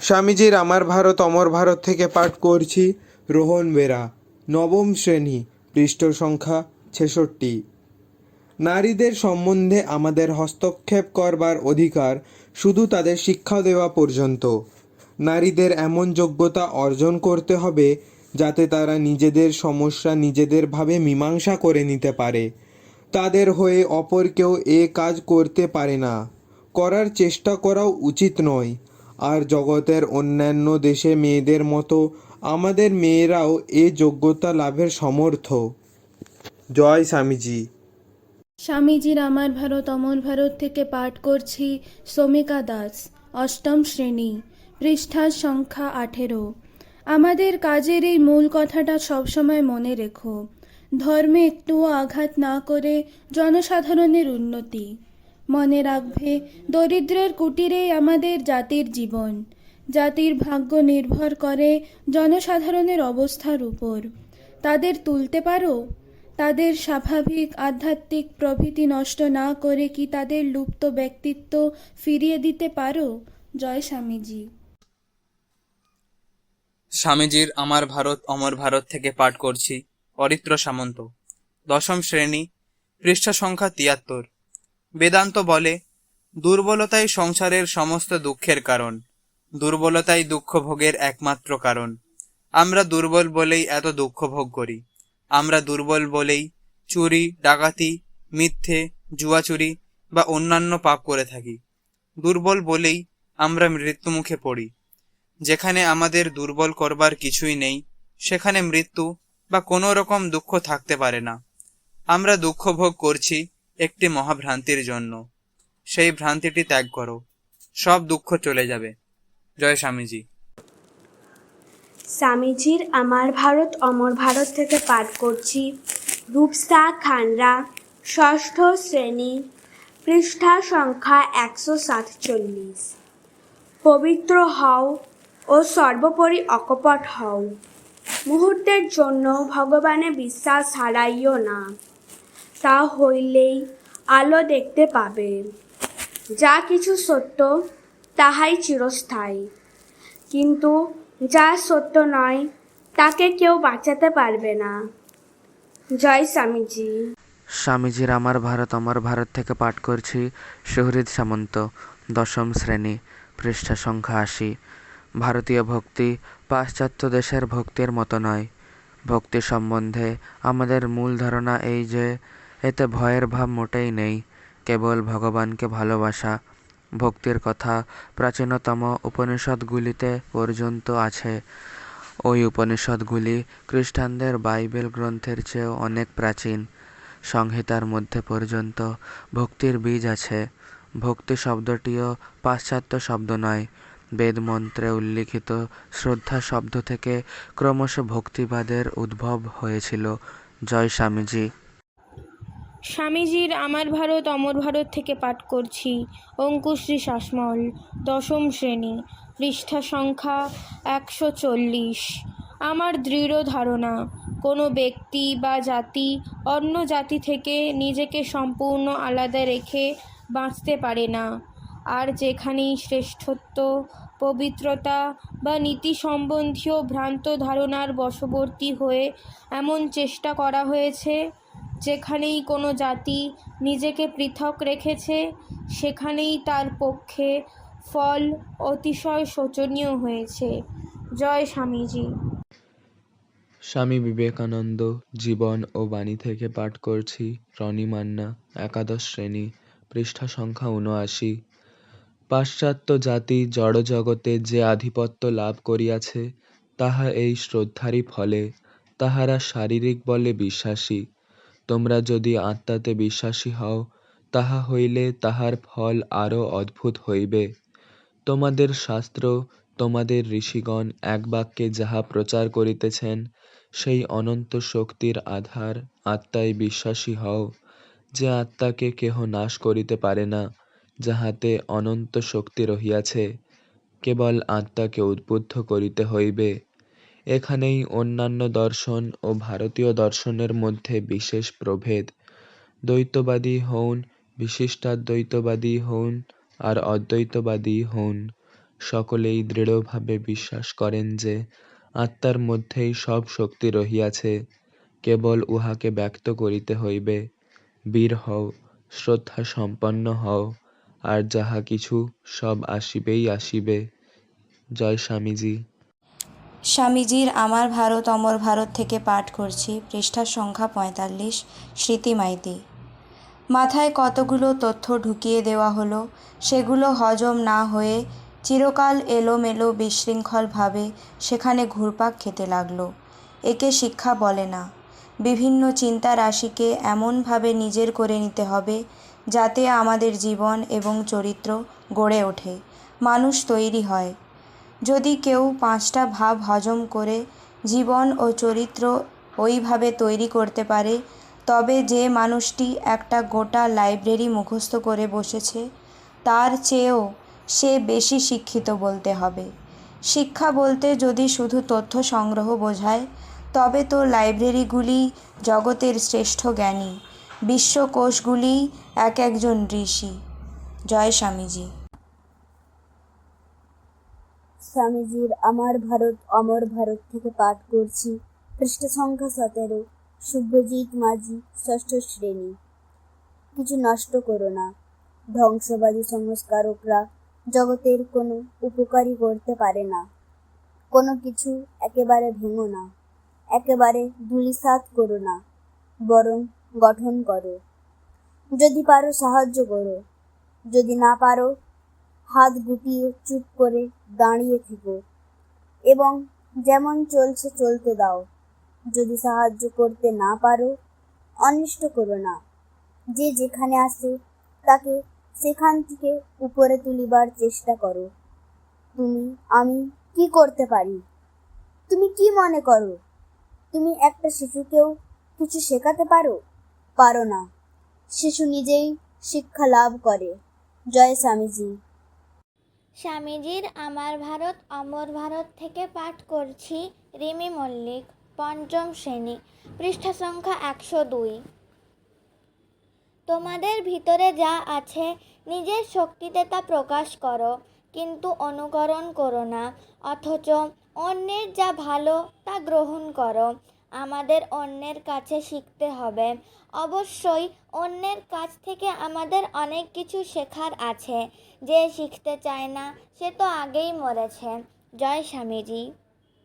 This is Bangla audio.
স্বামীজির আমার ভারত, অমর ভারত থেকে পাঠ করছি রোহন বেরা, নবম শ্রেণি, পৃষ্ঠ সংখ্যা ছেষট্টি। নারীদের সম্বন্ধে আমাদের হস্তক্ষেপ করবার অধিকার শুধু তাদের শিক্ষা দেওয়া পর্যন্ত। নারীদের এমন যোগ্যতা অর্জন করতে হবে যাতে তারা নিজেদের সমস্যা নিজেদেরভাবে মীমাংসা করে নিতে পারে। তাদের হয়ে অপর কেউ এ কাজ করতে পারে না। করার চেষ্টা করাও উচিত নয়। আর জগতের অন্যান্য দেশে মেয়েদের মতো আমাদের মেয়েরাও এ যোগ্যতা লাভের সমর্থ। জয় স্বামীজি। স্বামীজির আমার ভারত, অমর ভারত থেকে পাঠ করছি শ্রমিকা দাস, অষ্টম শ্রেণি, পৃষ্ঠার সংখ্যা আঠেরো। আমাদের কাজের এই মূল কথাটা সবসময় মনে রেখো। ধর্মে একটুও আঘাত না করে জনসাধারণের উন্নতি। মনে রাখবে, দরিদ্রের কুটিরেই আমাদের জাতির জীবন। জাতির ভাগ্য নির্ভর করে জনসাধারণের অবস্থার উপর। তাদের তুলতে পারো? তাদের স্বাভাবিক আধ্যাত্মিক প্রভৃতি নষ্ট না করে কি তাদের লুপ্ত ব্যক্তিত্ব ফিরিয়ে দিতে পারো? জয় স্বামীজি। স্বামীজির আমার ভারত, অমর ভারত থেকে পাঠ করছি, অরিত্র সামন্ত। দশম শ্রেণি, পৃষ্ঠা সংখ্যা তিয়াত্তর। বেদান্ত বলে, দুর্বলতাই সংসারের সমস্ত দুঃখের কারণ, দুর্বলতাই দুঃখ ভোগের একমাত্র কারণ। আমরা দুর্বল বলেই এত দুঃখ ভোগ করি। আমরা দুর্বল বলেই চুরি, ডাকাতি, মিথ্যে, জুয়াচুরি বা অন্যান্য পাপ করে থাকি। দুর্বল বলেই আমরা মৃত্যুমুখে পড়ি। যেখানে আমাদের দুর্বল করবার কিছুই নেই, সেখানে মৃত্যু বা কোনো রকম দুঃখ থাকতে পারে না। আমরা দুঃখ ভোগ করছি একটি মহাভ্রান্তির জন্য। সেই ভ্রান্তিটি ত্যাগ করো। সব দুঃখ চলে যাবে। জয় স্বামীজি। স্বামীজির আমার ভারত, অমর ভারত থেকে পাঠ করছি। রূপসা খানরা, ষষ্ঠ শ্রেণি, পৃষ্ঠা সংখ্যা একশো সাতচল্লিশ। পবিত্র হও ও সর্বোপরি অকপট হও। মুহূর্তের জন্য ভগবানে বিশ্বাস হারাইও না। তা হইলেই আলো দেখতে পাবে। যা কিছু সত্য, তাহাই চিরস্থায়ী। কিন্তু যা সত্য নয়, তাকে কেউ বাঁচাতে পারবে না। জয় স্বামীজি। স্বামীজির আমার ভারত আমার ভারত থেকে পাঠ করছি সুহৃদ সামন্ত, দশম শ্রেণি, পৃষ্ঠা সংখ্যা আশি। ভারতীয় ভক্তি পাশ্চাত্য দেশের ভক্তির মতো নয়। ভক্তি সম্বন্ধে আমাদের মূল ধারণা এই যে এতে ভয়ের ভাব মোটেই নেই, কেবল ভগবানকে ভালোবাসা। ভক্তির কথা প্রাচীনতম উপনিষদগুলিতে পর্যন্ত আছে। ওই উপনিষদগুলি খ্রিস্টানদের বাইবেল গ্রন্থের চেয়েও অনেক প্রাচীন। সংহিতার মধ্যে পর্যন্ত ভক্তির বীজ আছে। ভক্তি শব্দটিও পাশ্চাত্য শব্দ নয়, বেদমন্ত্রে উল্লিখিত শ্রদ্ধা শব্দ থেকে ক্রমশ ভক্তিবাদের উদ্ভব হয়েছিল। জয় স্বামীজি। স্বামীজির আমার ভারত, অমর ভারত থেকে পাঠ করছি। অঙ্কুশ্রী শাসমল দশম শ্রেণি, পৃষ্ঠা সংখ্যা একশো চল্লিশ। আমার দৃঢ় ধারণা, কোনো ব্যক্তি বা জাতি অন্য জাতি থেকে নিজেকে সম্পূর্ণ আলাদা রেখে বাঁচতে পারে না। আর যেখানেই শ্রেষ্ঠত্ব, পবিত্রতা বা নীতি সম্বন্ধীয় ভ্রান্ত ধারণার বশবর্তী হয়ে এমন চেষ্টা করা হয়েছে যেখানেই কোনো জাতি নিজেকে পৃথক রেখেছে, সেখানেই তার পক্ষে ফল অতিশয় শোচনীয় হয়েছে। জয় স্বামীজি। স্বামী বিবেকানন্দ, জীবন ও বাণী থেকে পাঠ করছি রনি মান্না, একাদশ শ্রেণি, পৃষ্ঠা সংখ্যা উনআশি পাশ্চাত্য জাতি জড়জগতে যে আধিপত্য লাভ করিয়াছে, তাহা এই শ্রদ্ধারই ফলে, তাহারা শারীরিক বলে বিশ্বাসী। তোমরা যদি আত্মাতে বিশ্বাসী হও, তাহা হইলে তাহার ফল আরও অদ্ভুত হইবে। তোমাদের শাস্ত্র, তোমাদের ঋষিগণ এক বাক্যে যাহা প্রচার করিতেছেন, সেই অনন্ত শক্তির আধার আত্মায় বিশ্বাসী হও, যে আত্মাকে কেহ নাশ করিতে পারে না, যাহাতে অনন্ত শক্তি রহিয়াছে। কেবল আত্মাকে উদ্বুদ্ধ করিতে হইবে। এখানেই অন্যান্য দর্শন ও ভারতীয় দর্শনের মধ্যে বিশেষ প্রভেদ। দ্বৈতবাদী হউন, বিশিষ্টাদ্বৈতবাদী হউন আর অদ্বৈতবাদী হউন, সকলেই দৃঢ়ভাবে বিশ্বাস করেন যে আত্মার মধ্যেই সব শক্তি রহিয়াছে, কেবল উহাকে ব্যক্ত করিতে হইবে। বীর হও শ্রদ্ধা সম্পন্ন হও, আর যাহা কিছু সব আসিবেই আসিবে। জয় স্বামীজি। স্বামীজির আমার ভারত, অমর ভারত থেকে পাঠ করছি। পৃষ্ঠার সংখ্যা পঁয়তাল্লিশ। স্মৃতি মাইতি। মাথায় কতগুলো তথ্য ঢুকিয়ে দেওয়া হলো, সেগুলো হজম না হয়ে চিরকাল এলোমেলো বিশৃঙ্খলভাবে সেখানে ঘুরপাক খেতে লাগল। একে শিক্ষা বলে না। বিভিন্ন চিন্তা রাশিকে এমনভাবে নিজের করে নিতে হবে যাতে আমাদের জীবন এবং চরিত্র গড়ে ওঠে। মানুষ তৈরি হয়। যদি কেউ পাঁচটা ভাব হজম করে জীবন ও চরিত্র ওইভাবে তৈরি করতে পারে, তবে যে মানুষটি একটা গোটা লাইব্রেরি মুখস্থ করে বসেছে, তার চেয়েও সে বেশি শিক্ষিত বলতে হবে। শিক্ষা বলতে যদি শুধু তথ্য সংগ্রহ বোঝায়, তবে তো লাইব্রেরিগুলি জগতের শ্রেষ্ঠ জ্ঞানী, বিশ্বকোষগুলি এক একজন ঋষি। জয় স্বামীজি। স্বামীজির আমার ভারত, অমর ভারত থেকে পাঠ করছি পৃষ্ঠ সংখ্যা সতেরো শুভ্রজিৎ মাঝি, ষষ্ঠ শ্রেণি। কিছু নষ্ট করো না। ধ্বংসবাদী সংস্কারকরা জগতের কোনো উপকারই করতে পারে না। কোনো কিছু একেবারে ভেঙো না। একেবারে ধূলিসাৎ করো না। বরং গঠন করো। যদি পারো সাহায্য করো। যদি না পারো হাত গুটিয়ে চুপ করে দাঁড়িয়ে থেকো। এবং যেমন চলছে চলতে দাও। যদি সাহায্য করতে না পারো, অনিষ্ট করো না। যে যেখানে আসে তাকে সেখান থেকে উপরে তুলিবার চেষ্টা করো। তুমি, আমি কি করতে পারি? তুমি কি মনে করো? তুমি একটা শিশুকেও কিছু শেখাতে পারো? পারো না। শিশু নিজেই শিক্ষা লাভ করে। জয় স্বামীজি। স্বামীজির আমার ভারত, অমর ভারত থেকে পাঠ করছি রিমি মল্লিক, পঞ্চম শ্রেণি, পৃষ্ঠা সংখ্যা একশো দুই। তোমাদের ভিতরে যা আছে, নিজের শক্তিতে তা প্রকাশ করো, কিন্তু অনুকরণ করো না, অথচ অন্যের যা ভালো, তা গ্রহণ করো। আমাদের অন্যের কাছে শিখতে হবে। অবশ্যই অন্যের কাছ থেকে আমাদের অনেক কিছু শেখার আছে। যে শিখতে চায় না, সে তো আগেই মরেছে। জয় স্বামীজি।